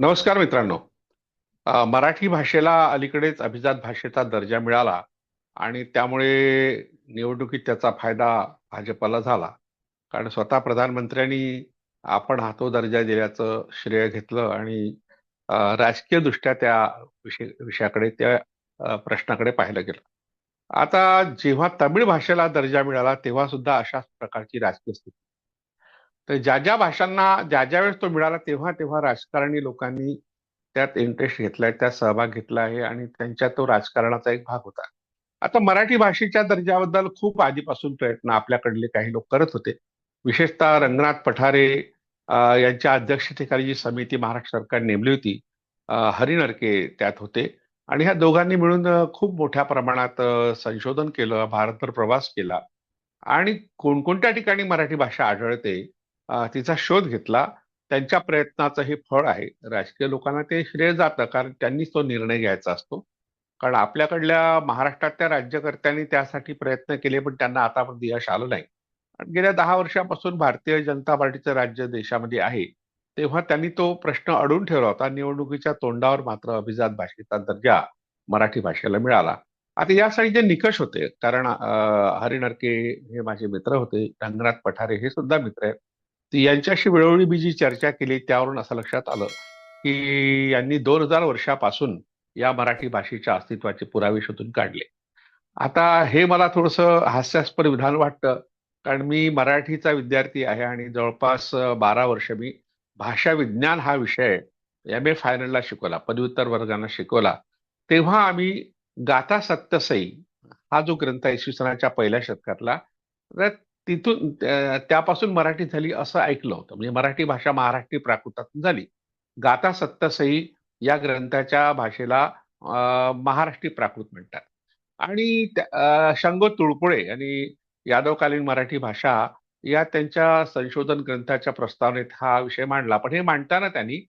नमस्कार मित्रांनो. मराठी भाषेला अलीकडेच अभिजात भाषेचा दर्जा मिळाला आणि त्यामुळे निवडणुकीत त्याचा फायदा भाजपला झाला. कारण स्वतः प्रधानमंत्र्यांनी आपण हा तो दर्जा दिल्याचं श्रेय घेतलं आणि राजकीय दृष्ट्या त्या विषय विषयाकडे त्या प्रश्नाकडे पाहिलं गेलं. आता जेव्हा तमिळ भाषेला दर्जा मिळाला तेव्हा सुद्धा अशाच प्रकारची राजकीय स्थिती तर ज्या ज्या भाषांना ज्या ज्या वेळेस तो मिळाला तेव्हा तेव्हा राजकारणी लोकांनी त्यात इंटरेस्ट घेतलाय त्यात सहभाग घेतला आहे आणि त्यांच्या तो राजकारणाचा एक भाग होता. आता मराठी भाषेच्या दर्जाबद्दल खूप आधीपासून प्रयत्न आपल्याकडले काही लोक करत होते. विशेषतः रंगनाथ पठारे यांच्या अध्यक्षतेखाली जी समिती महाराष्ट्र सरकार नेमली होती. हरिनरके त्यात होते आणि ह्या दोघांनी मिळून खूप मोठ्या प्रमाणात संशोधन केलं भारतभर प्रवास केला आणि कोणकोणत्या ठिकाणी मराठी भाषा आढळते तिचा शोध घेतला. त्यांच्या प्रयत्नाचं हे फळ आहे. राजकीय लोकांना ते श्रेय जातं कारण त्यांनीच तो निर्णय घ्यायचा असतो. कारण आपल्याकडल्या महाराष्ट्रातल्या राज्यकर्त्यांनी त्यासाठी प्रयत्न केले पण त्यांना आतापर्यंत यश आलं नाही. आणि गेल्या दहा वर्षापासून भारतीय जनता पार्टीचं राज्य देशामध्ये आहे. तेव्हा त्यांनी तो प्रश्न अडून ठेवला होता. निवडणुकीच्या तोंडावर मात्र अभिजात भाषेचा दर्जा मराठी भाषेला मिळाला. आता यासाठी जे निकष होते कारण अं, हे माझे मित्र होते रंगनाथ पठारे हे सुद्धा मित्र आहेत. यांच्याशी वेळोवेळी मी जी चर्चा केली त्यावरून असं लक्षात आलं की यांनी दोन हजार वर्षापासून या मराठी भाषेच्या अस्तित्वाचे पुरावे शोधून काढले. आता हे मला थोडंसं हास्यास्पद विधान वाटतं कारण मी मराठीचा विद्यार्थी आहे आणि जवळपास बारा वर्ष मी भाषा विज्ञान हा विषय एम ए फायनलला शिकवला पदव्युत्तर वर्गांना शिकवला. तेव्हा आम्ही गाथा सत्यसई हा जो ग्रंथ इसवी सनाच्या पहिल्या शतकातला तिथून त्यापासून मराठी झाली असं ऐकलं होतं. म्हणजे मराठी भाषा महाराष्ट्री प्राकृतातून झाली. गाता सत्तसई या ग्रंथाच्या भाषेला महाराष्ट्री प्राकृत म्हणतात. आणि शंग शंगो तुळपुळे आणि यादवकालीन मराठी भाषा या त्यांच्या संशोधन ग्रंथाच्या प्रस्तावनेत हा विषय मांडला. पण हे मांडताना त्यांनी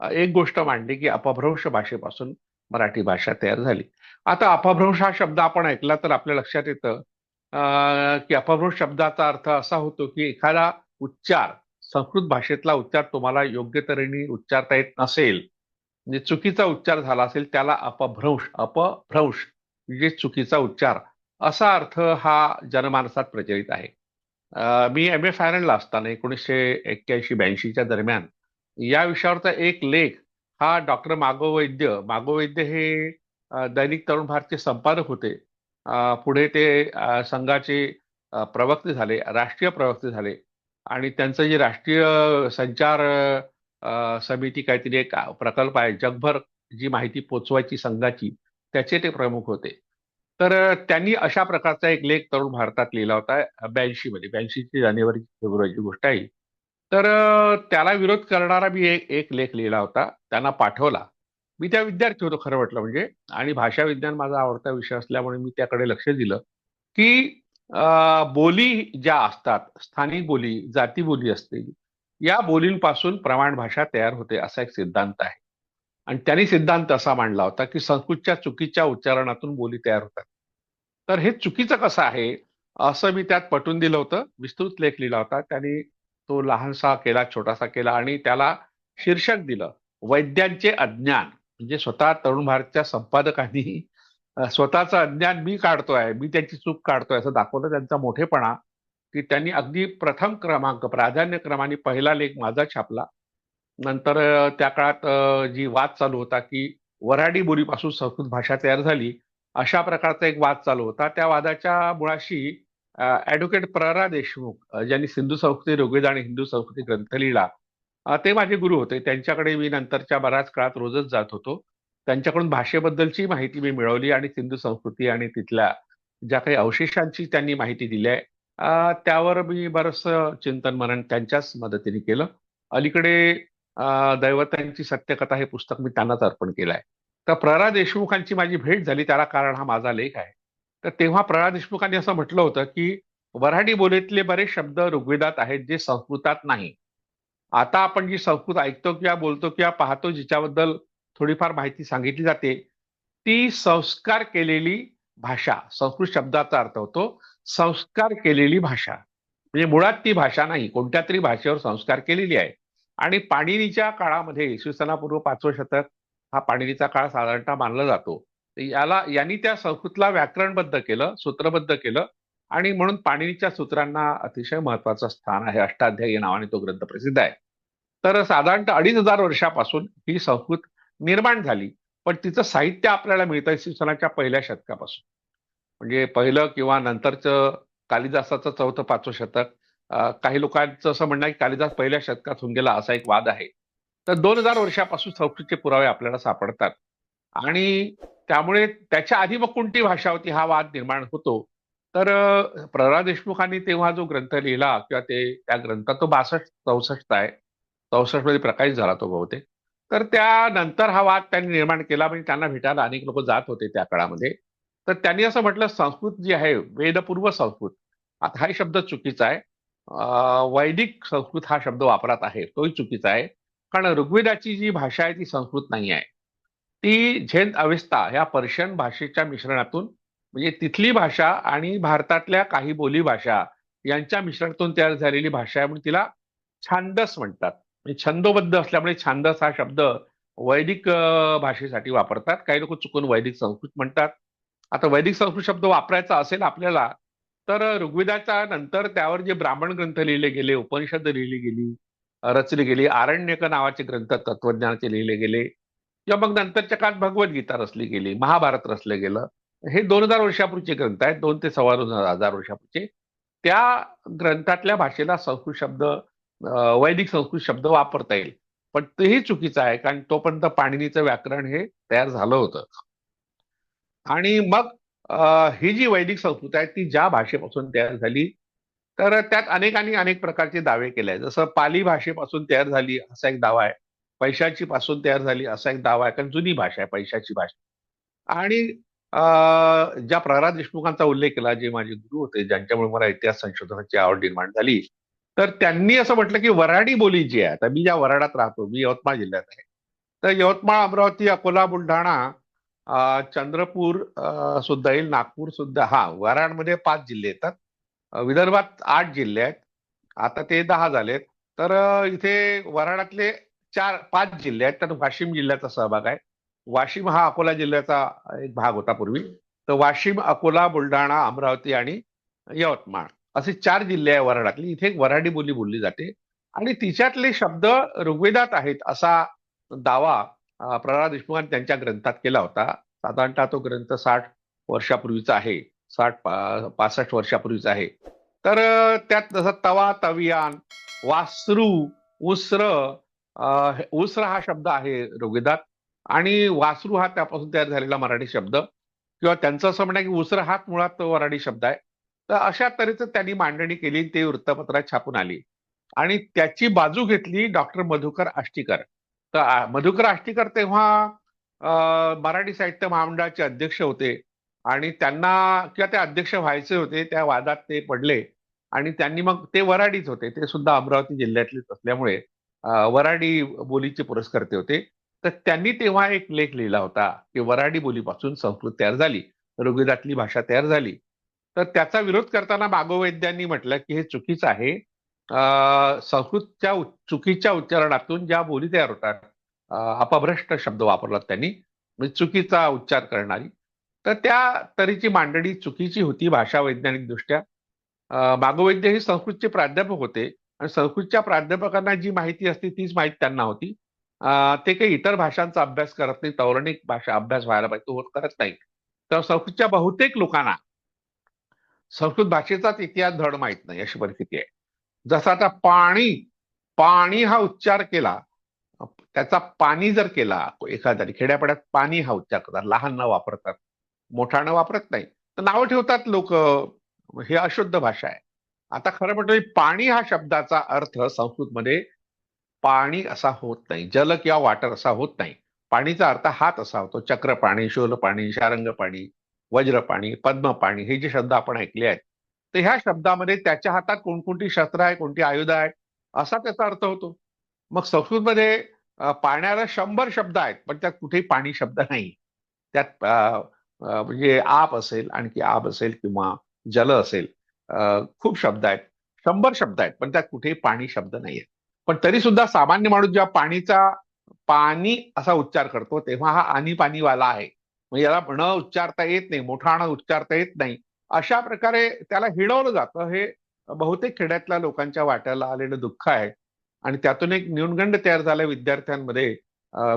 एक गोष्ट मांडली की अपभ्रंश भाषेपासून मराठी भाषा तयार झाली. आता अपभ्रंश हा शब्द आपण ऐकला तर आपल्या लक्षात येतं की अपभ्रंश शब्दाचा अर्थ असा होतो की एखादा उच्चार संस्कृत भाषेतला उच्चार तुम्हाला योग्य तऱ्हेने उच्चारता येत नसेल म्हणजे चुकीचा उच्चार झाला असेल त्याला अपभ्रंश अपभ्रंश म्हणजे चुकीचा उच्चार असा अर्थ हा जनमानसात प्रचलित आहे. मी एम ए फायनलला असताना एकोणीसशे एक्क्याऐंशी ब्याऐंशीच्या दरम्यान या विषयावरचा एक लेख हा डॉक्टर मागो वैद्य मागो वैद्य हे दैनिक तरुण भारतचे संपादक होते. पुढे ते संघाचे प्रवक्ते झाले राष्ट्रीय प्रवक्ते झाले आणि त्यांचं जे राष्ट्रीय संचार समिती काहीतरी एक प्रकल्प आहे जगभर जी माहिती पोचवायची संघाची त्याचे ते प्रमुख होते. तर त्यांनी अशा प्रकारचा एक लेख तरुण भारतात लिहिला होता ब्याऐंशी मध्ये ब्याऐंशीची जानेवारी फेब्रुवारीची गोष्ट आहे तर त्याला विरोध करणारा मी एक एक लेख लिहिला होता त्यांना पाठवला. मी त्या विद्यार्थी होतो खरं म्हटलं म्हणजे. आणि भाषा विज्ञान माझा आवडता विषय असल्यामुळे मी त्याकडे लक्ष दिलं. की बोली ज्या असतात स्थानिक बोली जाती बोली असतील या बोलींपासून प्रमाण भाषा तयार होते असा एक सिद्धांत आहे. आणि त्यांनी सिद्धांत असा मांडला होता की संस्कृतच्या चुकीच्या उच्चारणातून बोली तयार होतात. तर हे चुकीचं कसं आहे? असं मी त्यात पटवून दिलं होतं. विस्तृत लेख लिहिला होता. त्यांनी तो लहानसा केला छोटासा केला आणि त्याला शीर्षक दिलं. वैद्यांचे अज्ञान. म्हणजे स्वतः तरुण भारतच्या संपादकांनी अ, स्वतःचं अज्ञान मी काढतोय मी त्यांची चूक काढतोय असं दाखवलं त्यांचा मोठेपणा की त्यांनी अगदी प्रथम क्रमांक प्राधान्य क्रमाने पहिला लेख माझा छापला. नंतर त्या काळात जी वाद चालू होता की वऱ्हाडी बोलीपासून संस्कृत भाषा तयार झाली अशा प्रकारचा एक वाद चालू होता. त्या वादाच्या मुळाशी ऍडव्होकेट प्ररा देशमुख ज्यांनी सिंधू संस्कृती ऋग्वेद आणि हिंदू संस्कृती ग्रंथ लिहिला ते माझे गुरु होते. त्यांच्याकडे मी नंतरच्या बऱ्याच काळात रोजच जात होतो. त्यांच्याकडून भाषेबद्दलची माहिती मी मिळवली आणि सिंधू संस्कृती आणि तिथल्या ज्या काही अवशेषांची त्यांनी माहिती दिली आहे त्यावर मी बरंचसं चिंतन मनन त्यांच्याच मदतीने केलं. अलीकडे दैवतांची सत्यकथा हे पुस्तक मी त्यांनाच अर्पण केलं आहे. तर प्ररा देशमुखांची माझी भेट झाली. त्याला कारण हा माझा लेख आहे. तर तेव्हा प्ररा देशमुखांनी असं म्हटलं होतं की वऱ्हाडी बोलीतले बरेच शब्द ऋग्वेदात आहेत जे संस्कृतात नाही. आता आपण जी संस्कृत ऐकतो किंवा बोलतो किंवा पाहतो जिच्याबद्दल थोडीफार माहिती सांगितली जाते ती संस्कार केलेली भाषा संस्कृत शब्दाचा अर्थ होतो संस्कार केलेली भाषा. म्हणजे मुळात ती भाषा नाही कोणत्या तरी भाषेवर संस्कार केलेली आहे. आणि पाणिनीच्या काळामध्ये इसवी सनापूर्व पाचवं शतक हा पाणिनीचा काळ साधारणतः मानला जातो. याला यांनी त्या संस्कृतला व्याकरणबद्ध केलं सूत्रबद्ध केलं आणि म्हणून पाणिनीच्या सूत्रांना अतिशय महत्वाचं स्थान आहे. अष्टाध्यायी नावाने तो ग्रंथ प्रसिद्ध आहे. तर साधारणतः अडीच हजार वर्षापासून ही संस्कृत निर्माण झाली पण तिचं साहित्य आपल्याला मिळतं इसवी सनाच्या पहिल्या शतकापासून. म्हणजे पहिलं किंवा नंतरचं कालिदासाचं चौथं पाचवं शतक काही लोकांचं असं म्हणणं आहे की कालिदास पहिल्या शतकात होऊन गेला असा एक वाद आहे. तर दोन हजार वर्षापासून संस्कृतचे पुरावे आपल्याला सापडतात. आणि त्यामुळे त्याच्या आधी मग कोणती भाषा होती? हा वाद निर्माण होतो. तर प्रल्हाद देशमुखांनी तेव्हा जो ग्रंथ लिहिला किंवा ते त्या ग्रंथात तो बासष्ट चौसष्ट आहे. चौसष्टमध्ये प्रकाशित झाला तो बहुतेक. तर त्यानंतर हा वाद त्यांनी निर्माण केला. म्हणजे त्यांना भेटायला अनेक लोक जात होते त्या काळामध्ये. तर त्यांनी असं म्हटलं संस्कृत जी आहे वेदपूर्व संस्कृत. आता हा शब्द चुकीचा आहे. वैदिक संस्कृत हा शब्द वापरात आहे. तोही चुकीचा आहे. कारण ऋग्वेदाची जी भाषा आहे ती संस्कृत नाही आहे. ती झेन अवेस्ता ह्या पर्शियन भाषेच्या मिश्रणातून म्हणजे तिथली भाषा आणि भारतातल्या काही बोली भाषा यांच्या मिश्रणातून तयार झालेली भाषा आहे म्हणून तिला छांदस म्हणतात. म्हणजे छंदोबद्ध असल्यामुळे छांदस हा शब्द वैदिक भाषेसाठी वापरतात. काही लोक चुकून वैदिक संस्कृत म्हणतात. आता वैदिक संस्कृत शब्द वापरायचा असेल आपल्याला तर ऋग्वेदाच्या नंतर त्यावर जे ब्राह्मण ग्रंथ लिहिले गेले उपनिषद लिहिली गेली रचली गेली आरण्यक नावाचे ग्रंथ तत्वज्ञानाचे लिहिले गेले किंवा मग नंतरच्या काळात भगवद्गीता रचली गेली महाभारत रचलं गेलं हे दोन हजार वर्षापूर्वीचे ग्रंथ आहेत. दोन ते सव्वा दोन हजार वर्षापूर्वीचे. त्या ग्रंथातल्या भाषेला संस्कृत शब्द वैदिक संस्कृत शब्द वापरता येईल. पण तेही चुकीचं आहे कारण तोपर्यंत पाणिनीचं व्याकरण हे तयार झालं होतं. आणि मग ही जी वैदिक संस्कृत आहे ती ज्या भाषेपासून तयार झाली तर त्यात अनेकांनी अनेक प्रकारचे दावे केले आहेत. जसं पाली भाषेपासून तयार झाली असा एक दावा आहे. पैशाची पासून तयार झाली असा एक दावा आहे. कारण जुनी भाषा आहे पैशाची भाषा. आणि ज्या प्रल्हाद देशमुखांचा उल्लेख केला जे माझे गुरु होते ज्यांच्यामुळे मला इतिहास संशोधनाची आवड निर्माण झाली तर त्यांनी असं म्हटलं की वराडी बोली जी आहे आता मी ज्या वराडात राहतो मी यवतमाळ जिल्ह्यात आहे तर यवतमाळ अमरावती अकोला बुलढाणा चंद्रपूर सुद्धा येईल नागपूर सुद्धा हा वराडमध्ये पाच जिल्हे येतात विदर्भात आठ जिल्हे आहेत आता ते दहा झालेत तर इथे वराडातले चार पाच जिल्हे आहेत त्यात वाशिम जिल्ह्याचा सहभाग आहे वाशिम हा अकोला जिल्ह्याचा एक भाग होता पूर्वी. तर वाशिम अकोला बुलढाणा अमरावती आणि यवतमाळ असे चार जिल्हे आहे वऱ्हाडातली. इथे एक वऱ्हाडी बोली बोलली जाते. आणि तिच्यातले शब्द ऋग्वेदात आहेत असा दावा प्रल्हाद देशमुखांनी त्यांच्या ग्रंथात केला होता. साधारणतः तो ग्रंथ साठ वर्षापूर्वीचा आहे. साठ पासष्ट वर्षापूर्वीचा आहे. तर त्यात जसं तवा तवियान वासरू उस्र उस्र हा शब्द आहे ऋग्वेदात. आणि वासरू हा त्यापासून तयार झालेला मराठी शब्द. किंवा त्यांचं असं म्हणणं की उसर हात मुळात वराडी शब्द आहे. तर अशा तऱ्हेचं त्यांनी मांडणी केली ते वृत्तपत्रात छापून आली. आणि त्याची बाजू घेतली डॉक्टर मधुकर आष्टीकर. तर मधुकर आष्टीकर तेव्हा मराठी साहित्य महामंडळाचे अध्यक्ष होते. आणि त्यांना किंवा ते अध्यक्ष व्हायचे होते त्या वादात ते पडले. आणि त्यांनी मग ते वराडीच होते. ते सुद्धा अमरावती जिल्ह्यातलेच असल्यामुळे वराडी बोलीचे पुरस्कर्ते होते. तर त्यांनी तेव्हा एक लेख लिहिला होता की वराडी बोलीपासून संस्कृत तयार झाली ऋग्वेदातली भाषा तयार झाली. तर त्याचा विरोध करताना बागोवैद्यांनी म्हटलं की हे चुकीचं आहे. संस्कृतच्या चुकीच्या उच्चारणातून ज्या बोली तयार होतात अपभ्रष्ट शब्द वापरला त्यांनी म्हणजे चुकीचा उच्चार करणारी. तर त्या तऱ्हेची मांडणी चुकीची होती भाषा वैज्ञानिक दृष्ट्या मागोवैद्य हे संस्कृतचे प्राध्यापक होते आणि संस्कृतच्या प्राध्यापकांना जी माहिती असते तीच माहिती त्यांना होती. ते काही इतर भाषांचा अभ्यास करत नाही पौराणिक भाषा अभ्यास व्हायला पाहिजे तो करत नाही. तर संस्कृतच्या बहुतेक लोकांना संस्कृत भाषेचाच इतिहास धड माहीत नाही अशी परिस्थिती आहे. जसं आता पाणी पाणी हा उच्चार केला त्याचा पाणी जर केला एखाद्या खेड्यापाड्यात पाणी हा उच्चार करतात लहान न वापरतात मोठा न वापरत नाही तर नावं ठेवतात लोक हे अशुद्ध भाषा आहे. आता खरं म्हणजे पाणी हा शब्दाचा अर्थ संस्कृतमध्ये पाणी असा होत नाही. जल किंवा वाटर असा होत नाही. पाणीचा अर्थ हात असा होतो. चक्र पाणी शोल पाणी शारंग पाणी वज्र पाणी पद्म पाणी हे जे शब्द आपण ऐकले आहेत. तर ह्या शब्दामध्ये त्याच्या हातात कोणकोणती शस्त्र आहे कोणती आयुध आहे असा त्याचा अर्थ होतो. मग संस्कृतमध्ये पाण्याला शंभर शब्द आहेत पण त्यात कुठेही पाणी शब्द नाही. त्यात म्हणजे आप असेल आणखी आब असेल किंवा जल असेल खूप शब्द आहेत. शंभर शब्द आहेत पण त्यात कुठेही पाणी शब्द नाही आहेत पण तरी सुद्धा सामान्य माणूस जेव्हा पाणीचा पाणी असा उच्चार करतो तेव्हा हा आणि पाणीवाला आहे. म्हणजे याला न उच्चारता येत नाही मोठा न उच्चारता येत नाही. अशा प्रकारे त्याला हिणवलं जातं. हे बहुतेक खेड्यातल्या लोकांच्या वाट्याला आलेलं दुःख आहे. आणि त्यातून एक न्यूनगंड तयार झालाय विद्यार्थ्यांमध्ये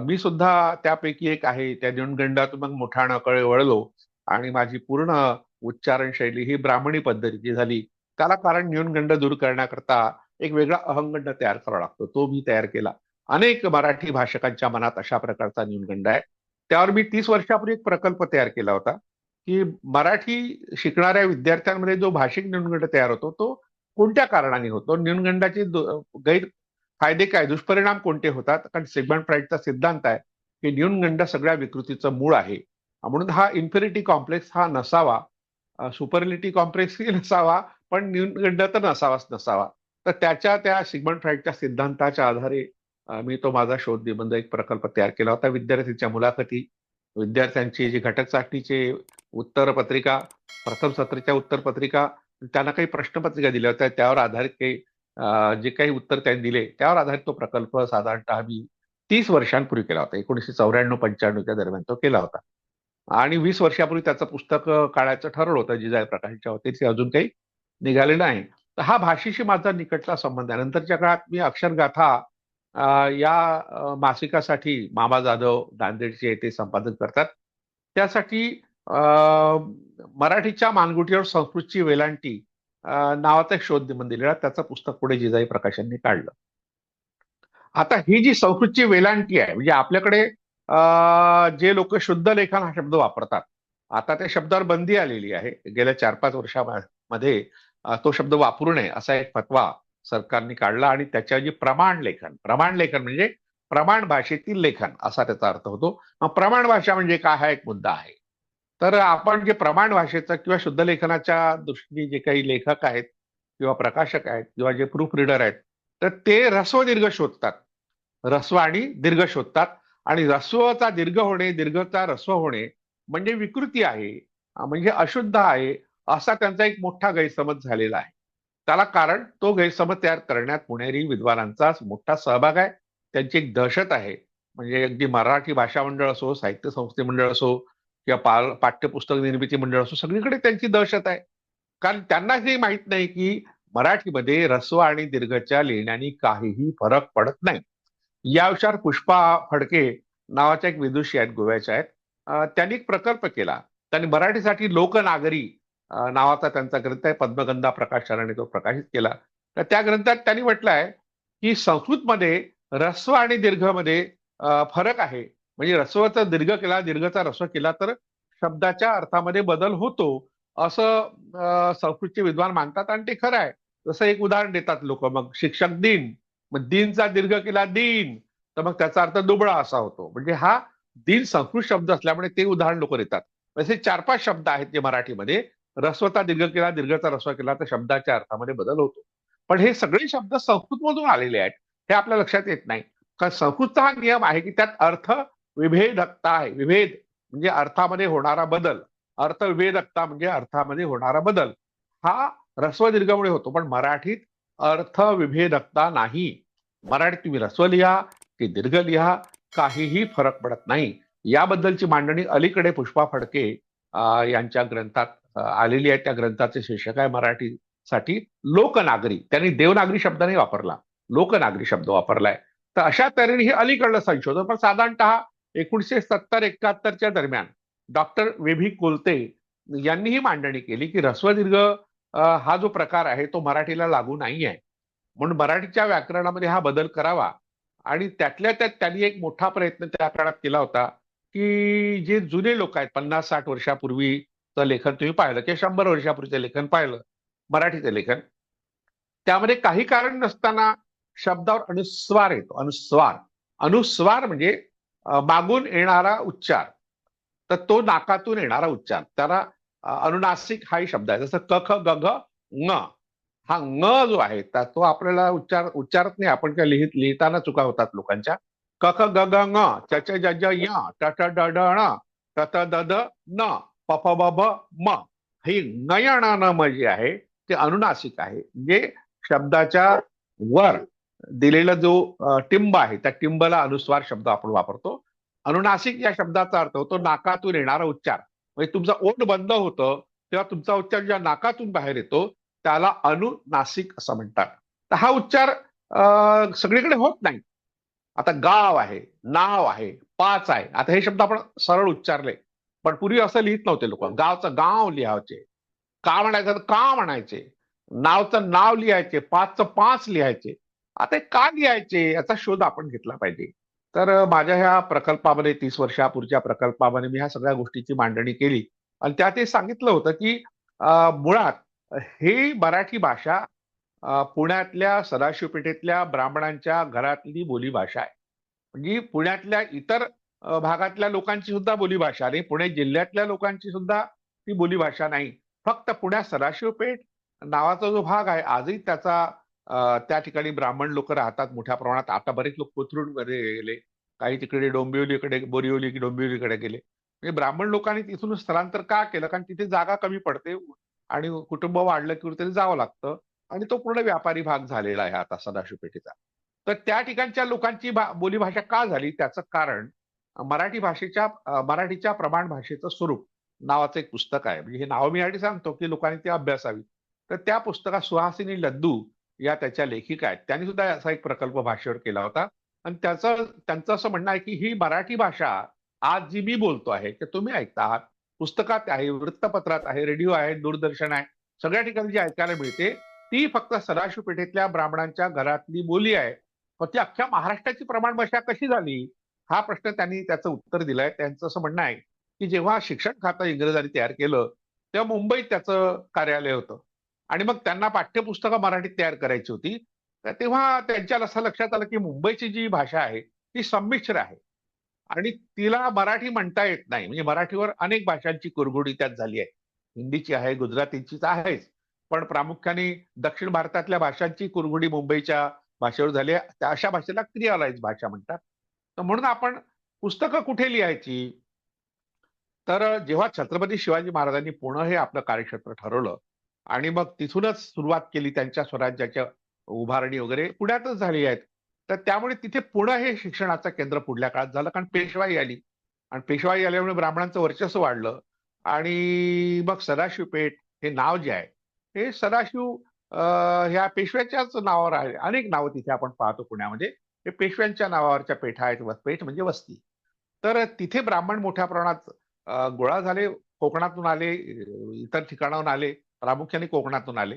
मी सुद्धा त्यापैकी एक आहे. त्या न्यूनगंडातून मग मोठा नकळे वळलो आणि माझी पूर्ण उच्चारण शैली ही ब्राह्मणी पद्धतीची झाली. त्याला कारण न्यूनगंड दूर करण्याकरता एक वेगळा अहंगंड तयार करावा लागतो. तो मी तयार केला. अनेक मराठी भाषकांच्या मनात अशा प्रकारचा न्यूनगंड आहे. त्यावर मी तीस वर्षापूर्वी एक प्रकल्प तयार केला होता की मराठी शिकणाऱ्या विद्यार्थ्यांमध्ये जो भाषिक न्यूनगंड तयार होतो तो कोणत्या कारणाने होतो? न्यूनगंडाचे गैर फायदे काय? दुष्परिणाम कोणते होतात? कारण सेगमेंट फ्राईडचा सिद्धांत आहे की न्यूनगंड सगळ्या विकृतीचं मूळ आहे. म्हणून हा इन्फिनिटी कॉम्प्लेक्स हा नसावा. सुपरलिटी कॉम्प्लेक्स नसावा पण न्यूनगंड तर नसावाच नसावा. तर त्याच्या त्या सिगमंड फ्राईडच्या सिद्धांताच्या आधारे मी तो माझा शोध निबंध एक प्रकल्प तयार केला होता. विद्यार्थ्यांच्या मुलाखती विद्यार्थ्यांची जी घटक चाचणीचे उत्तर पत्रिका प्रथम सत्राच्या उत्तर पत्रिका त्यांना काही प्रश्नपत्रिका दिल्या होत्या. त्यावर आधारित काही जे काही उत्तर त्यांनी दिले त्यावर आधारित तो प्रकल्प साधारणतः मी तीस वर्षांपूर्वी केला होता. एकोणीसशे चौऱ्याण्णव पंच्याण्णवच्या दरम्यान तो केला होता. आणि वीस वर्षापूर्वी त्याचं पुस्तक काढायचं ठरवलं होतं जिजाय प्रकाशच्या होते ते अजून काही निघाले नाही. तर हा भाषेशी माझा निकटचा संबंध आहे. नंतरच्या काळात मी अक्षरगाथा या मासिकासाठी मामा जाधव नांदेडचे ते संपादन करतात. त्यासाठी मराठीच्या मानगुटीवर संस्कृतची वेलांटी नावाचा एक शोध निबंध दिलेला. त्याचं पुस्तक पुढे जिजाई प्रकाशांनी काढलं. आता ही जी संस्कृतची वेलांटी आहे म्हणजे आपल्याकडे जे लोक शुद्ध लेखन हा शब्द वापरतात आता त्या शब्दावर बंदी आलेली आहे. गेल्या चार पाच वर्षामध्ये तो शब्द वापरू नये असा एक फतवा सरकारने काढला आणि त्याच्याऐवजी जे प्रमाण लेखन प्रमाण लेखन म्हणजे प्रमाण भाषेतील लेखन असा त्याचा अर्थ होतो. मग प्रमाण भाषा म्हणजे काय? हा एक मुद्दा आहे. तर आपण जे प्रमाण भाषेचं किंवा शुद्ध लेखनाच्या दृष्टीने जे काही लेखक आहेत किंवा प्रकाशक आहेत किंवा जे प्रूफ रिडर आहेत तर ते रस्व दीर्घ शोधतात. रस्व आणि दीर्घ शोधतात. आणि रस्वचा दीर्घ होणे दीर्घचा रस्व होणे म्हणजे विकृती आहे म्हणजे अशुद्ध आहे असा त्यांचा एक मोठा गैरसमज झालेला आहे. त्याला कारण तो गैरसमज तयार करण्यात पुणेरी विद्वानांचा मोठा सहभाग आहे. त्यांची एक दहशत आहे. म्हणजे अगदी मराठी भाषा मंडळ असो साहित्य संस्थे मंडळ असो किंवा पाठ्यपुस्तक निर्मिती मंडळ असो सगळीकडे त्यांची दहशत आहे. कारण त्यांना हे माहीत नाही की मराठीमध्ये रस्व आणि दीर्घच्या लिहिण्याने काहीही फरक पडत नाही. या विषयावर पुष्पा फडके नावाच्या एक विदुषी आहेत गोव्याच्या आहेत. त्यांनी एक प्रकल्प केला. त्यांनी मराठीसाठी लोकनागरी नावाचा त्यांचा ग्रंथ आहे पद्मगंधा प्रकाश तो प्रकाशित केला. तर त्या ग्रंथात त्यांनी म्हटलं आहे की संस्कृतमध्ये रस्व आणि दीर्घमध्ये फरक आहे. म्हणजे रस्वचा दीर्घ केला दीर्घचा रस्व केला तर शब्दाच्या अर्थामध्ये बदल होतो असं संस्कृतचे विद्वान मानतात आणि ते खरं आहे. जसं एक उदाहरण देतात लोक मग शिक्षक दिन मग दिनचा दीर्घ केला दिन तर मग त्याचा अर्थ दुबळा असा होतो. म्हणजे हा दिन संस्कृत शब्द असल्यामुळे ते उदाहरण लोक देतात. असे चार पाच शब्द आहेत जे मराठीमध्ये. रस्वता दीर्घ केला दीर्घचा रस्व केला तर शब्दाच्या अर्थामध्ये बदल होतो. पण हे सगळे शब्द संस्कृतमधून आलेले आहेत हे आपल्या लक्षात येत नाही. कारण संस्कृतचा हा नियम आहे की त्यात अर्थ विभेदकता आहे. विभेद म्हणजे अर्थामध्ये होणारा बदल. अर्थ विभेदकता म्हणजे अर्थामध्ये होणारा बदल. हा रस्व दीर्घमुळे होतो पण मराठीत अर्थ विभेदकता नाही. मराठीत तुम्ही रस्व लिहा की दीर्घ लिहा काहीही फरक पडत नाही. याबद्दलची मांडणी अलीकडे पुष्पा फडके यांच्या ग्रंथात आलेली आहे त्या ग्रंथाचे शीर्षक आहे मराठीसाठी लोकनागरी. त्यांनी देवनागरी शब्द नाही वापरला. लोकनागरी शब्द वापरलाय. तर अशा तऱ्हेने हे अलीकडलं संशोधन. पण साधारणतः एकोणीशे सत्तर एकाहत्तरच्या दरम्यान डॉक्टर वेभी कोलते यांनी ही मांडणी केली की ह्रस्वदीर्घ हा जो प्रकार आहे तो मराठीला लागू नाही आहे. म्हणून मराठीच्या व्याकरणामध्ये हा बदल करावा. आणि त्यातल्या त्यात त्यांनी एक मोठा प्रयत्न त्या काळात केला होता की जे जुने लोक आहेत पन्नास साठ वर्षापूर्वी लेखन तुम्ही पाहिलं किंवा शंभर वर्षापूर्वीचं लेखन पाहिलं मराठीचं लेखन. त्यामध्ये काही कारण नसताना शब्दावर अनुस्वार येतो. अनुस्वार. अनुस्वार म्हणजे मागून येणारा उच्चार. तर तो नाकातून येणारा उच्चार. त्याला अनुनासिक हाही शब्द आहे. जसं कख गघ ग हा ङ जो आहे तो आपल्याला उच्चार उच्चारत नाही. आपण काय लिहित लिहिताना चुका होतात लोकांच्या. कख ख ग ग च च ज य. ट ड ड ण. त त द न. पापा बाबा मा म ही नयण जे आहे ते अनुनासिक आहे. म्हणजे शब्दाच्या वर दिलेला जो टिंब आहे त्या टिंबला अनुस्वार शब्द आपण वापरतो. अनुनासिक या शब्दाचा अर्थ होतो नाकातून येणारा उच्चार. म्हणजे तुमचं ओठ बंद होतं तेव्हा तुमचा उच्चार ज्या नाकातून बाहेर येतो त्याला अनुनासिक असं म्हणतात. तर हा उच्चार सगळीकडे होत नाही. आता गाव आहे नाव आहे पाच आहे. आता हे शब्द आपण सरळ उच्चारले. पण पूर्वी असं लिहित नव्हते लोक. गावचं गाव लिहायचे. का म्हणायचं? का म्हणायचे? नावचं नाव लिहायचे. पाचचं पाच लिहायचे. आता हे का लिहायचे? याचा शोध आपण घेतला पाहिजे. तर माझ्या ह्या प्रकल्पामध्ये तीस वर्षापूर्वीच्या प्रकल्पामध्ये मी ह्या सगळ्या गोष्टीची मांडणी केली. आणि त्यात हे सांगितलं होतं की मुळात ही मराठी भाषा पुण्यातल्या सदाशिव पेठेतल्या ब्राह्मणांच्या घरातली बोलीभाषा आहे. म्हणजे पुण्यातल्या इतर भागातल्या लोकांची सुद्धा बोलीभाषा आणि पुणे जिल्ह्यातल्या लोकांची सुद्धा ती बोलीभाषा नाही. फक्त पुण्यात सदाशिव पेठ नावाचा जो भाग आहे आजही त्याचा त्या ठिकाणी ब्राह्मण लोक राहतात मोठ्या प्रमाणात. आता बरेच लोक कोथरूडमध्ये गेले. काही तिकडे डोंबिवलीकडे बोरिवली डोंबिवलीकडे गेले. म्हणजे ब्राह्मण लोकांनी तिथून स्थलांतर का केलं? कारण तिथे जागा कमी पडते आणि कुटुंब वाढलं की तरी जावं लागतं आणि तो पूर्ण व्यापारी भाग झालेला आहे आता सदाशिव पेठेचा. तर त्या ठिकाणच्या लोकांची बोलीभाषा का झाली? त्याचं कारण मराठी भाषेच्या मराठीच्या प्रमाण भाषेचं स्वरूप नावाचं एक पुस्तक आहे. म्हणजे हे नाव मी यासाठी सांगतो की लोकांनी ते अभ्यासावी. तर त्या पुस्तकात सुहासिनी लद्दू या त्याच्या लेखिका आहेत. त्यांनी सुद्धा असा एक प्रकल्प भाषेवर केला होता. आणि त्याचं त्यांचं असं म्हणणं आहे की ही मराठी भाषा आज जी मी बोलतो आहे की तुम्ही ऐकता आहात. पुस्तकात आहे वृत्तपत्रात आहे रेडिओ आहे दूरदर्शन आहे. सगळ्या ठिकाणी जी ऐकायला मिळते ती फक्त सदाशिव पेठेतल्या ब्राह्मणांच्या घरातली बोली आहे. मग ती अख्ख्या महाराष्ट्राची प्रमाण भाषा कशी झाली? हा प्रश्न त्यांनी त्याचं उत्तर दिलंय. त्यांचं असं म्हणणं आहे की जेव्हा शिक्षण खातं इंग्रजांनी तयार केलं तेव्हा मुंबईत त्याचं कार्यालय होतं. आणि मग त्यांना पाठ्यपुस्तकं मराठीत तयार करायची होती. तर तेव्हा त्यांच्या असं लक्षात आलं की मुंबईची जी भाषा आहे ती संमिश्र आहे. आणि तिला मराठी म्हणता येत नाही. म्हणजे मराठीवर अनेक भाषांची कुरघोडी त्यात झाली आहे. हिंदीची आहे गुजरातीची तर आहेच. पण प्रामुख्याने दक्षिण भारतातल्या भाषांची कुरघोडी मुंबईच्या भाषेवर झाली आहे. त्या अशा भाषेला क्रियालाईज भाषा म्हणतात. म्हणून आपण पुस्तकं कुठे लिहायची? तर जेव्हा छत्रपती शिवाजी महाराजांनी पुणे हे आपलं कार्यक्षेत्र ठरवलं आणि मग तिथूनच सुरुवात केली त्यांच्या स्वराज्याच्या उभारणी वगैरे पुण्यातच झाली आहेत. तर त्यामुळे तिथे पुणे हे शिक्षणाचं केंद्र पुढल्या काळात झालं कारण पेशवाई आली. आणि पेशवाई आल्यामुळे ब्राह्मणांचं वर्चस्व वाढलं. आणि मग सदाशिव पेठ हे नाव जे आहे हे सदाशिव ह्या पेशव्याच्याच नावावर आहे. अनेक नावं तिथे आपण पाहतो पुण्यामध्ये. हे पेशव्यांच्या नावावरच्या पेठा आहेत पेठ म्हणजे वस्ती. तर तिथे ब्राह्मण मोठ्या प्रमाणात गोळा झाले कोकणातून आले इतर ठिकाणाहून आले प्रामुख्याने कोकणातून आले.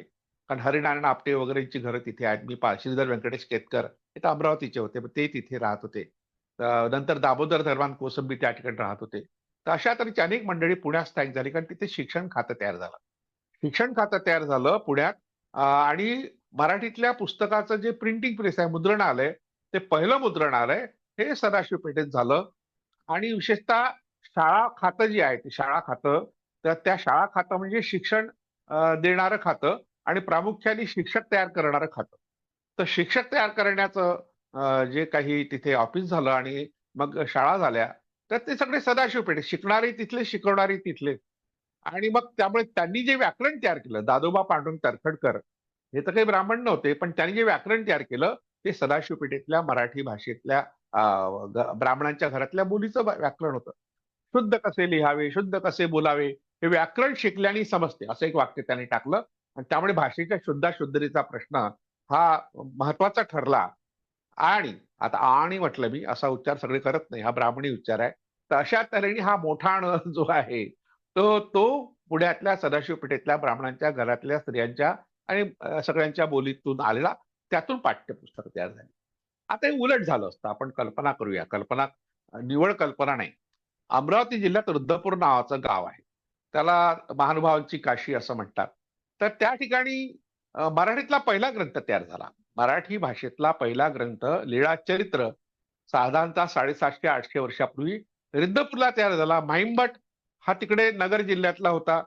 कारण हरिनारायण आपटे वगैरेची घरं तिथे आहेत. मी पा- श्रीधर व्यंकटेश केतकर हे तर अमरावतीचे होते ते तिथे राहत होते. नंतर दामोदर धर्मान कोसंबी त्या ठिकाणी राहत होते. तर अशा तऱ्हेची अनेक मंडळी पुण्यात स्थायिक झाली कारण तिथे शिक्षण खातं तयार झालं. शिक्षण खातं तयार झालं पुण्यात आणि मराठीतल्या पुस्तकाचं जे प्रिंटिंग प्रेस आहे मुद्रण आलंय ते पहिलं मुद्रणालय हे सदाशिव पेठेत झालं. आणि विशेषतः शाळा खातं जे आहे ते शाळा खातं तर त्या शाळा खातं म्हणजे शिक्षण देणारं खातं आणि प्रामुख्याने शिक्षक तयार करणारं खातं. तर शिक्षक तयार करण्याचं जे काही तिथे ऑफिस झालं आणि मग शाळा झाल्या तर ते सगळे सदाशिव पेठे शिकणारे तिथले शिकवणारे तिथले. आणि मग त्यामुळे त्यांनी जे व्याकरण तयार केलं दादोबा पांडुरंग तरखडकर हे तर काही ब्राह्मण नव्हते पण त्यांनी जे व्याकरण तयार केलं ते सदाशिव पेठेतल्या मराठी भाषेतल्या अं, ब्राह्मणांच्या घरातल्या बोलीचं व्याकरण होतं. शुद्ध कसे लिहावे शुद्ध कसे बोलावे हे व्याकरण शिकल्याने समजते असं एक वाक्य त्यांनी टाकलं. आणि त्यामुळे भाषेच्या शुद्धाशुद्धतेचा प्रश्न हा महत्त्वाचा ठरला. आणि आता आणि म्हटलं मी असा उच्चार सगळे करत नाही हा ब्राह्मणी उच्चार आहे. तर अशा तऱ्हेने हा मोठा अण जो आहे तो तो पुण्यातल्या सदाशिव पेठेतल्या ब्राह्मणांच्या घरातल्या स्त्रियांच्या आणि सगळ्यांच्या बोलीतून आलेला. त्यातून पाठ्यपुस्तक तयार झाली. आता हे उलट झालं असतं. आपण कल्पना करूया. कल्पना निवड कल्पना नाही. अमरावती जिल्ह्यात रुद्धपूर नावाचं गाव आहे. त्याला महानुभावांची काशी असं म्हणतात. तर त्या ठिकाणी मराठीतला पहिला ग्रंथ तयार झाला. मराठी भाषेतला पहिला ग्रंथ लीळा चरित्र साधारणतः साडेसातशे आठशे वर्षापूर्वी रिद्धपूरला तयार झाला. माहिमभट हा तिकडे नगर जिल्ह्यातला होता.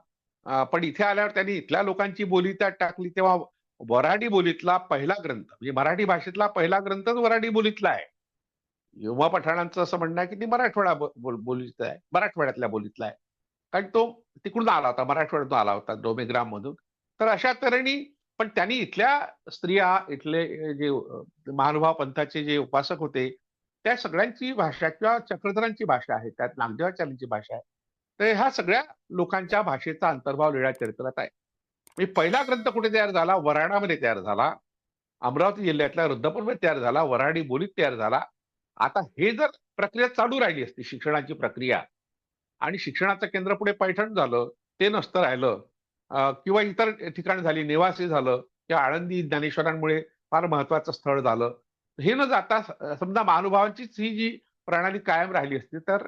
पण इथे आल्यावर त्यांनी इथल्या लोकांची बोली त्यात टाकली. तेव्हा वऱ्हाडी बोलीतला पहिला ग्रंथ म्हणजे मराठी भाषेतला पहिला ग्रंथच वऱ्हाडी बोलीतला आहे. युवा पठाणांचं असं म्हणणं आहे की ती मराठवाडा बोलीत बोलीतला आहे मराठवाड्यातल्या बोलीतला आहे. कारण तो तिकडून आला होता मराठवाड्यातून आला होता डोमेग्राम मधून तर अशा तऱ्हेने पण त्यांनी इथल्या स्त्रिया इथले जे महानुभाव पंथाचे जे उपासक होते त्या सगळ्यांची भाषा किंवा चक्रधरांची भाषा आहे त्यात नामदेवाचार्यांची भाषा आहे. तर ह्या सगळ्या लोकांच्या भाषेचा अंतर्भाव लिळा चरित्रात आहे. मी पहिला ग्रंथ कुठे तयार झाला? वराडामध्ये तयार झाला. अमरावती जिल्ह्यातल्या रुद्रपूरमध्ये तयार झाला. वराडी बोलीत तयार झाला. आता हे जर प्रक्रिया चालू राहिली असती शिक्षणाची प्रक्रिया आणि शिक्षणाचं केंद्र पुढे पैठण झालं ते नसतं राहिलं किंवा इतर ठिकाणी झाली निवासी झालं किंवा आळंदी ज्ञानेश्वरांमुळे फार महत्वाचं स्थळ झालं. हे न जाता समजा महानुभावांचीच ही जी प्रणाली कायम राहिली असती तर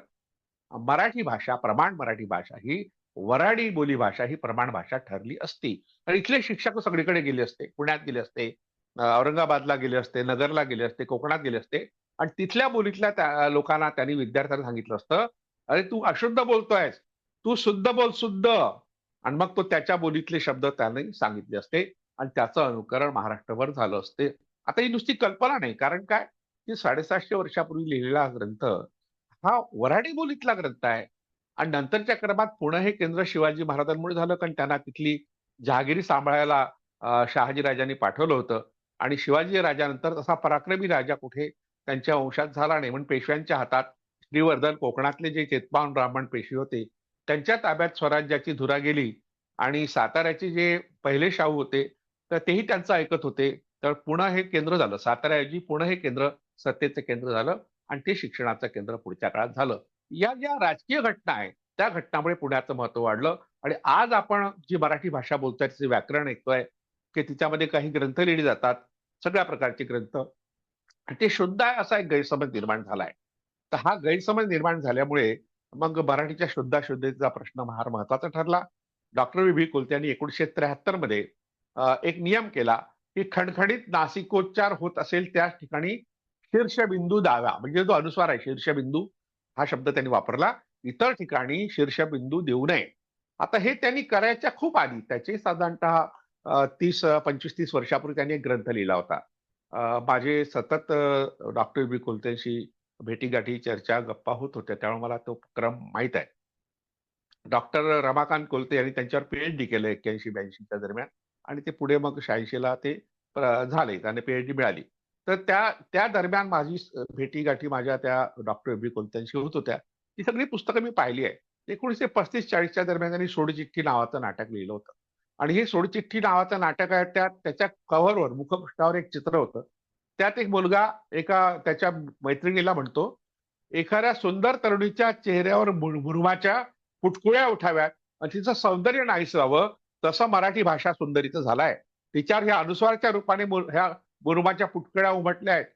मराठी भाषा प्रमाण मराठी भाषा ही वराडी बोलीभाषा ही प्रमाण भाषा ठरली असती. आणि इथले शिक्षक सगळीकडे गेले असते. पुण्यात गेले असते औरंगाबादला गेले असते नगरला गेले असते कोकणात गेले असते. आणि तिथल्या बोलीतल्या त्या लोकांना त्यांनी विद्यार्थ्यांना सांगितलं असतं अरे तू अशुद्ध बोलतोयस. तू शुद्ध बोल शुद्ध. आणि मग तो त्याच्या बोलीतले शब्द त्याने सांगितले असते. आणि त्याचं अनुकरण महाराष्ट्रभर झालं असते. आता ही नुसती कल्पना नाही. कारण काय? की साडेसातशे वर्षापूर्वी लिहिलेला ग्रंथ हा वराडी बोलीतला ग्रंथ आहे. आणि नंतरच्या क्रमात पुणे हे केंद्र शिवाजी महाराजांमुळे झालं कारण त्यांना तिथली जहागिरी सांभाळायला शहाजी राजांनी पाठवलं होतं. आणि शिवाजी राजानंतर तसा पराक्रमी राजा कुठे त्यांच्या वंशात झाला नाही. म्हणून पेशव्यांच्या हातात श्रीवर्धन कोकणातले जे चेतपावन ब्राह्मण पेशवे होते त्यांच्या ताब्यात स्वराज्याची धुरा गेली. आणि साताऱ्याचे जे पहिले शाहू होते तर तेही त्यांचं ऐकत होते. तर पुणे हे केंद्र झालं. साताऱ्याऐवजी पुणे हे केंद्र सत्तेचं केंद्र झालं आणि ते शिक्षणाचं केंद्र पुढच्या काळात झालं. या ज्या राजकीय घटना आहेत त्या घटनामुळे पुण्याचं महत्त्व वाढलं. आणि आज आपण जी मराठी भाषा बोलतोय तिचे व्याकरण ऐकतोय की तिच्यामध्ये काही ग्रंथ लिहिली जातात सगळ्या प्रकारचे ग्रंथ ते शुद्ध आहे असा एक गैरसमज निर्माण झालाय. तर हा गैरसमज निर्माण झाल्यामुळे मग मराठीच्या शुद्धाशुद्धतेचा प्रश्न फार महत्त्वाचा ठरला. डॉक्टर व्ही कुलते यांनी एकोणीशे त्र्याहत्तरमध्ये एक नियम केला की खणखणीत नासिकोच्चार होत असेल त्या ठिकाणी शीर्षबिंदू दावा म्हणजे जो अनुस्वार आहे शीर्षबिंदू हा शब्द त्यांनी वापरला. इतर ठिकाणी शीर्षबिंदू देऊ नये. आता हे त्यांनी करायच्या खूप आधी त्याचे साधारणतः तीस पंचवीस तीस वर्षापूर्वी त्यांनी एक ग्रंथ लिहिला होता. माझे सतत डॉक्टर बी. कुलतेशी भेटीगाठी चर्चा गप्पा होत होत्या. त्यामुळे मला तो क्रम माहीत आहे. डॉक्टर रमाकांत कोलते यांनी त्यांच्यावर पीएच डी केलं एक्क्याऐंशी ब्याऐंशीच्या दरम्यान. आणि ते पुढे मग शहाऐंशीला ते झाले. त्यांना पीएच डी मिळाली. तर त्या त्या दरम्यान माझी भेटीगाठी माझ्या त्या डॉक्टर बी कोलत्यांशी होत होत्या. ती सगळी पुस्तकं मी पाहिली आहे. एकोणीसशे पस्तीस चाळीसच्या दरम्यान त्यांनी सोडचिठ्ठी नावाचं नाटक लिहिलं होतं. आणि हे सोडचिठ्ठी नावाचं नाटक आहे त्यात त्याच्या कव्हरवर मुखपृष्ठावर एक चित्र होतं. त्यात एक मुलगा एका त्याच्या मैत्रिणीला म्हणतो एखाद्या सुंदर तरुणीच्या चेहऱ्यावर मुरमाच्या मुरुमाच्या पुटकुळ्या उठाव्यात आणि तिचं सौंदर्य नाहीसावं तसं मराठी भाषा सुंदरीचं झालाय. तिच्यावर ह्या अनुस्वारच्या रूपाने ह्या मुरुमाच्या पुटकड्या उमटल्या आहेत.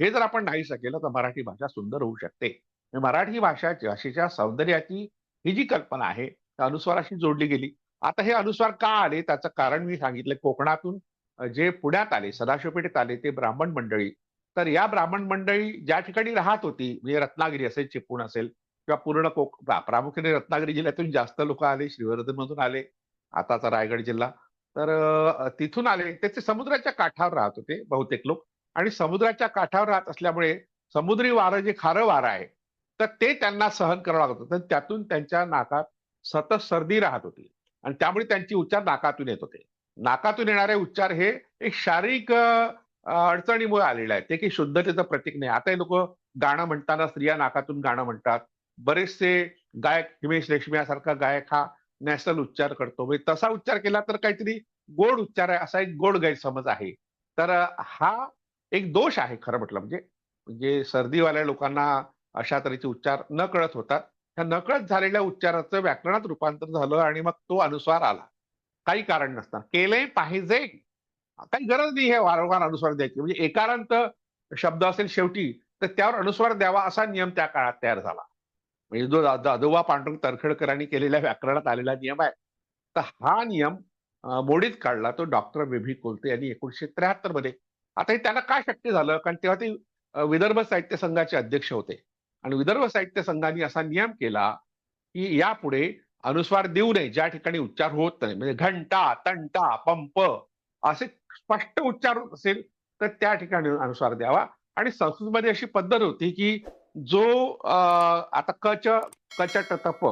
हे जर आपण नाहीसं केलं तर मराठी भाषा सुंदर होऊ शकते. मराठी भाषा भाषेच्या सौंदर्याची ही जी कल्पना आहे त्या अनुस्वाराशी जोडली गेली. आता हे अनुस्वार का आले? त्याचं कारण मी सांगितलं कोकणातून जे पुण्यात आले सदाशिवपेठेत आले ते ब्राह्मण मंडळी. तर या ब्राह्मण मंडळी ज्या ठिकाणी राहत होती म्हणजे रत्नागिरी असेल चिपळूण असेल किंवा पूर्ण कोक प्रामुख्याने रत्नागिरी जिल्ह्यातून जास्त लोक आले श्रीवर्धन मधून आले. आताचा रायगड जिल्हा तर तिथून आले. ते समुद्राच्या काठावर राहत होते बहुतेक लोक. आणि समुद्राच्या काठावर राहत असल्यामुळे समुद्री वारं जे खारं वारं आहे तर ते त्यांना सहन करावं लागत होतं. त्यातून त्यांच्या नाकात सतत सर्दी राहत होती. आणि त्यामुळे त्यांची उच्चार नाकातून येत होते. नाकातून येणारे उच्चार हे एक शारीरिक अडचणीमुळे आलेलं आहे ते की शुद्धतेचं प्रतीक नाही. आता हे लोक गाणं म्हणताना स्त्रिया नाकातून गाणं म्हणतात. बरेचसे गायक हिमेश रेशमियासारखा गायक हा नॅशनल उच्चार करतो. म्हणजे तसा उच्चार केला तर काहीतरी गोड उच्चार आहे असा एक गोड गैरसमज आहे. तर हा एक दोष आहे खरं म्हटलं म्हणजे. म्हणजे सर्दीवाल्या लोकांना अशा तऱ्हेचे उच्चार न कळत होतात ह्या नकळत झालेल्या उच्चाराचं व्याकरणात रूपांतर झालं आणि मग तो अनुस्वार आला. काही कारण नसताना. केले पाहिजे. काही गरज नाही हे वारंवार अनुस्वार द्यायची. म्हणजे एकारांत शब्द असेल शेवटी तर त्यावर अनुस्वार द्यावा असा नियम त्या काळात तयार झाला. म्हणजे जो दादोबा पांडुरंग तरखडकरांनी केलेल्या व्याकरणात आलेला नियम आहे तर हा नियम मोडीत काढला तो डॉक्टर बेबी कोलते यांनी एकोणीशे त्र्याहत्तरमध्ये. आता हे त्यांना काय शक्य झालं? कारण तेव्हा ते विदर्भ साहित्य संघाचे अध्यक्ष होते. आणि विदर्भ साहित्य संघाने असा नियम केला की यापुढे अनुस्वार देऊ नये ज्या ठिकाणी उच्चार होत नाही. म्हणजे घंटा तंटा पंप असे स्पष्ट उच्चार असेल तर त्या ठिकाणी अनुस्वार द्यावा. आणि संस्कृतमध्ये अशी पद्धत होती की जो आता कच कच टतप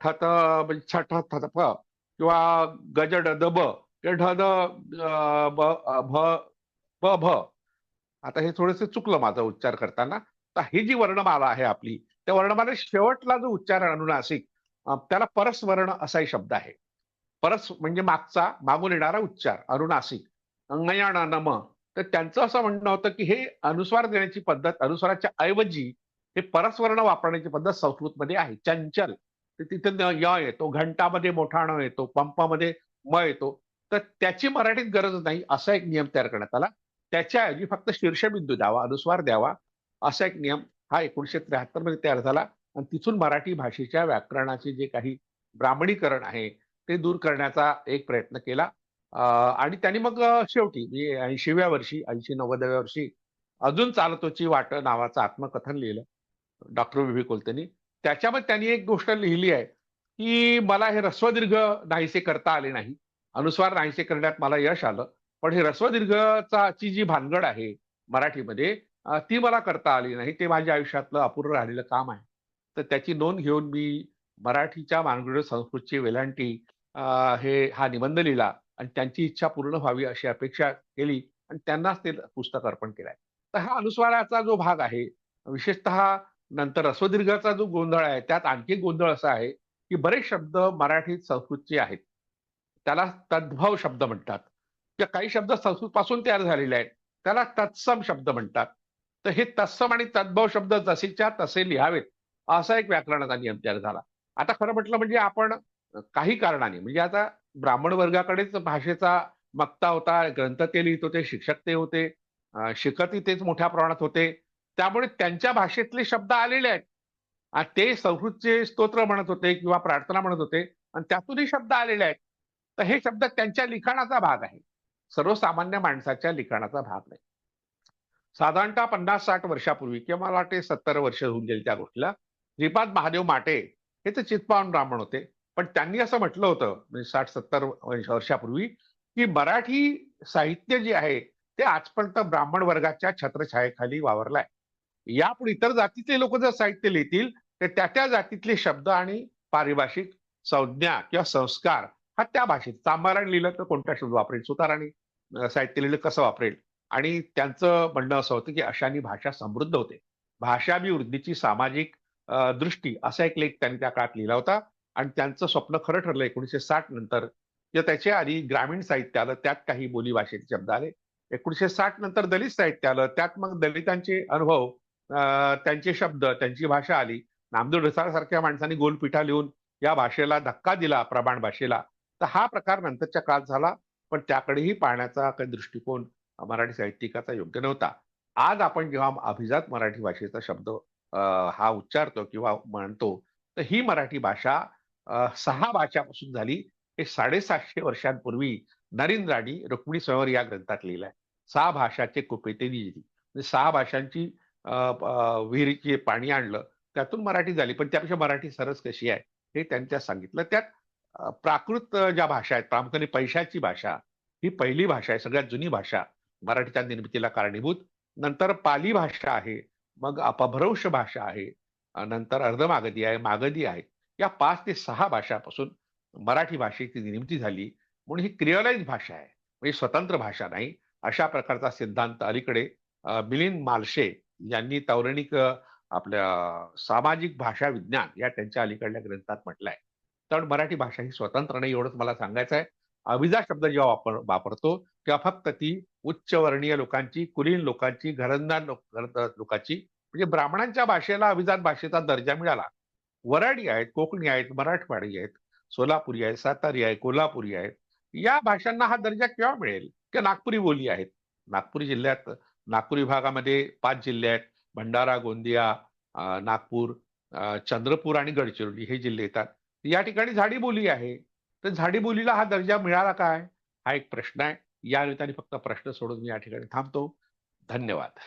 ठत म्हणजे छठ थतप किंवा गज डदब किंवा ढ द ब भ भ. आता हे थोडेसे चुकलं माझा उच्चार करताना. तर ही जी वर्णमाला आहे आपली त्या वर्णमाला शेवटला जो उच्चार आहे अनुनासिक त्याला परस्वर्ण असाही शब्द आहे. परस म्हणजे मागचा मागून येणारा उच्चार अनुनासिक. अंगयाणा नम. तर त्यांचं असं म्हणणं होतं की हे अनुस्वार देण्याची पद्धत अनुस्वाराच्या ऐवजी हे परस्वर्ण वापरण्याची पद्धत संस्कृतमध्ये आहे. चंचल. तिथे य येतो. घंटामध्ये मोठा ण येतो. पंपामध्ये म येतो. तर त्याची मराठीत गरज नाही असा एक नियम तयार करण्यात आला. त्याच्याऐवजी फक्त शीर्षबिंदू द्यावा अनुस्वार द्यावा असा एक नियम हा एकोणीशे त्र्याहत्तरमध्ये तयार झाला. आणि तिथून मराठी भाषेच्या व्याकरणाचे जे काही ब्राह्मणीकरण आहे ते दूर करण्याचा एक प्रयत्न केला. अं, आणि त्यांनी मग शेवटी म्हणजे ऐंशीव्या वर्षी ऐंशी नव्वदव्या वर्षी अजून चालतोची वाट नावाचं आत्मकथन लिहिलं. डॉक्टर विभी कोलतेनी त्याच्यामध्ये त्यांनी एक गोष्ट लिहिली आहे की मला हे रस्वदीर्घ नाहीसे करता आले नाही. अनुस्वार नाहीसे करण्यात मला यश आलं. पण हे रस्वदीर्घचा ची जी भानगड आहे मराठीमध्ये ती मला करता आली नाही. ते माझ्या आयुष्यातलं अपूर्ण राहिलेलं काम आहे. तर त्याची नोंद घेऊन मी मराठीच्या मानगुड संस्कृतची वेलांटी हे हा निबंध लिहिला आणि त्यांची इच्छा पूर्ण व्हावी अशी अपेक्षा केली आणि त्यांनाच ते पुस्तक अर्पण केलंय तर हा अनुस्वाराचा जो भाग आहे विशेषतः नंतर रस्वदीर्घाचा जो गोंधळ आहे त्यात आणखी गोंधळ असा आहे की बरेच शब्द मराठीत संस्कृतचे आहेत. त्याला तद्भव शब्द म्हणतात. किंवा काही शब्द संस्कृत पासून तयार झालेले आहेत. त्याला तत्सम शब्द म्हणतात. तर हे तत्सम आणि तद्भव शब्द जसेच्या तसे लिहावेत असा एक व्याकरणाचा नियम तयार झाला. आता खरं म्हटलं म्हणजे आपण काही कारणाने म्हणजे आता ब्राह्मण वर्गाकडेच भाषेचा मक्ता होता ग्रंथ ते लिहित होते शिक्षक ते होते शिकती तेच मोठ्या प्रमाणात होते. त्यामुळे त्यांच्या भाषेतले शब्द आलेले आहेत. आणि ते संस्कृतचे स्तोत्र म्हणत होते किंवा प्रार्थना म्हणत होते आणि त्यातूनही शब्द आलेले आहेत. तर हे शब्द त्यांच्या लिखाणाचा भाग आहे. सर्वसामान्य माणसाच्या लिखाणाचा भाग नाही. साधारणतः पन्नास साठ वर्षापूर्वी किंवा मला वाटते सत्तर वर्ष होऊन गेली त्या गोष्टीला श्रीपाद महादेव माटे हे तर चितपावन ब्राह्मण होते. पण त्यांनी असं म्हटलं होतं म्हणजे साठ सत्तर वर्षापूर्वी की मराठी साहित्य जे आहे ते आजपर्यंत ब्राह्मण वर्गाच्या छत्रछायेखाली वावरलाय यापुढे इतर जातीतले लोक जर साहित्य लिहितील तर त्या त्या जातीतले शब्द आणि पारिभाषिक संज्ञा किंवा संस्कार हा त्या भाषेत चांभाराने लिहिलं तर कोणता शब्द वापरेल? सुताराने साहित्य लिहिलं कसं वापरेल? आणि त्यांचं म्हणणं असं होतं की अशानी भाषा समृद्ध होते. भाषाभिवृद्धीची सामाजिक दृष्टी असा एक लेख त्यांनी त्या काळात लिहिला होता. आणि त्यांचं स्वप्न खरं ठरलं एकोणीशे साठ नंतर. किंवा त्याच्या आधी ग्रामीण साहित्य आलं त्यात काही बोली भाषेचे शब्द आले. एकोणीशे साठ नंतर दलित साहित्य आलं त्यात मग दलितांचे अनुभव त्यांचे शब्द त्यांची भाषा आली. नामदेव ढसाळसारख्या माणसांनी गोलपिठा लिहून या भाषेला धक्का दिला प्रमाण भाषेला. तर हा प्रकार नंतरच्या काळात झाला पण त्याकडेही पाहण्याचा काही दृष्टिकोन मराठी साहित्यिकाचा योग्य नव्हता. आज आपण जेव्हा अभिजात मराठी भाषेचा शब्द हा उच्चारतो किंवा म्हणतो तर ही मराठी भाषा सहा भाषापासून झाली. हे साडेसातशे वर्षांपूर्वी नरेंद्राणी रुक्मिणी स्वयंवर या ग्रंथात लिहिलंय. सहा भाषाचे कुपेते दिली म्हणजे सहा भाषांची विहिरीचे पाणी आणलं त्यातून मराठी झाली. पण त्यापेक्षा मराठी सरस कशी आहे हे त्यांच्या सांगितलं. त्यात प्राकृत ज्या भाषा आहेत प्रामुख्याने पैशाची भाषा ही पहिली भाषा आहे सगळ्यात जुनी भाषा. मराठीच्या निर्मितीला कारणीभूत. नंतर पाली भाषा आहे मग अपभ्रंश भाषा आहे नंतर अर्धमागधी आहे मागधी आहे. या पाच ते सहा भाषापासून मराठी भाषेची निर्मिती झाली. म्हणून ही क्रिअलाइज भाषा आहे. म्हणजे स्वतंत्र भाषा नाही. अशा प्रकारचा सिद्धांत अलीकडे मिलिंद मालशे यांनी तौरणिक आपल्या सामाजिक भाषा विज्ञान या त्यांच्या अलीकडल्या ग्रंथात म्हटलंय. तर मराठी भाषा ही स्वतंत्र नाही एवढंच मला सांगायचं आहे. अभिजा शब्द जेव्हा वापर वापरतो तेव्हा फक्त ती उच्चवर्णीय लोकांची कुलीन लोकांची घरंदार लोक लोकांची म्हणजे ब्राह्मणांच्या भाषेला अभिजात भाषेचा दर्जा मिळाला. वराडी आहेत कोकणी आहेत मराठवाडी आहेत सोलापुरी आहे सातारी आहे कोल्हापुरी आहेत या भाषांना हा दर्जा केव्हा मिळेल? किंवा नागपुरी बोली आहेत. नागपूर जिल्ह्यात नागपूर विभागामध्ये पाच जिल्हे आहेत. भंडारा गोंदिया नागपूर चंद्रपूर आणि गडचिरोली हे जिल्हे येतात. या ठिकाणी झाडी बोली आहे. तर झाडी बोलीला हा दर्जा मिळाला काय? हा एक प्रश्न आहे. या निमित्ताने फक्त प्रश्न सोडून मी या ठिकाणी थांबतो. धन्यवाद.